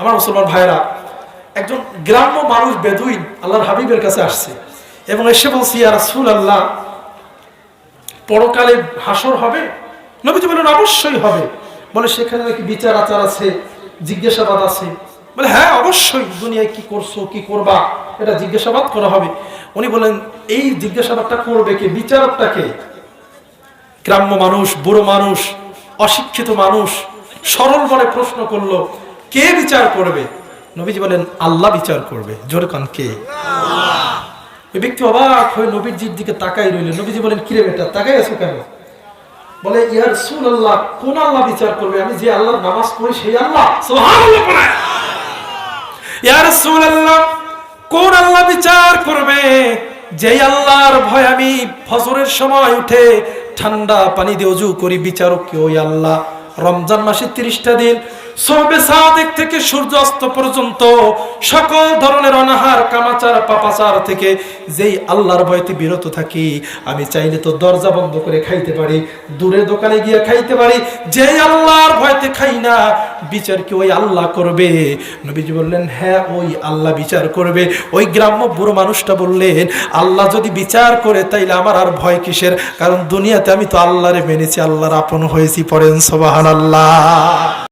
আমার মুসলমান ভাইরা, একজন গ্রাম্য মানুষ বেদুইন আল্লাহর হাবিবের কাছে আসছে এবং এসে বলছি আর রাসূল আল্লাহ পরকালে হাসর হবে? নবীজি বলেন অবশ্যই হবে। বলে, সেখানে নাকি বিচার আচার আছে, জিজ্ঞাসাবাদ আছে। বলে হ্যাঁ অবশ্যই। দুনিয়ায় কি করছ, কি করবা? এটা জিজ্ঞাসাবাদ করা হবে। উনি বলেন এই জিজ্ঞাসাবাদটা করবে কে? বিচারকটা কে গ্রাম্য মানুষ, বুড়ো মানুষ, অশিক্ষিত মানুষ সরল মনে প্রশ্ন করল কে বিচার করবে? নবীজি বলেন, আল্লাহ বিচার করবে। জোরে কান, কে? ওই ব্যক্তি অবাক হয়ে নবীজির দিকে তাকাই রইল। নবীজি বলেন, কিরে বেটা তাকাই আছো কেন? বলে ইয়ার সুন আল্লাহ কোন আল্লাহ বিচার করবে? আমি যে আল্লাহর নামাজ পড়ি সেই আল্লাহ। সুবহানাল্লাহ পড়ে। ইয়া রাসূলুল্লাহ, কোন আল্লাহ বিচার করবে? যেই আল্লাহর ভয় আমি ফজরের সময় উঠে ঠান্ডা পানি দিয়ে অজু করি, বিচারক কি ওই আল্লাহ? রমজান মাসে তিরিশটা দিন সবে সাদেক থেকে সূর্য অস্ত পর্যন্ত সকল ধরনের অনাহার, কামাচার, পাপাচার থেকে যেই আল্লাহর ভয়তে বিরত থাকি, আমি চাইলে তো দরজা বন্ধ করে খাইতে পারি, দূরে দোকানে গিয়ে খাইতে পারি, যেই আল্লাহর ভয়তে খাই না, বিচার কি ওই আল্লাহ করবে? নবীজি বললেন হ্যাঁ ওই আল্লাহ বিচার করবে। ওই গ্রাম্য বুড়ো মানুষটা বললেন, আল্লাহ যদি বিচার করে, তাইলে আমার আর ভয় কিসের? কারণ দুনিয়াতে আমি তো আল্লাহরে মেনেছি, আল্লাহর আপন হয়েছি পড়েন সোবাহান আল্লাহ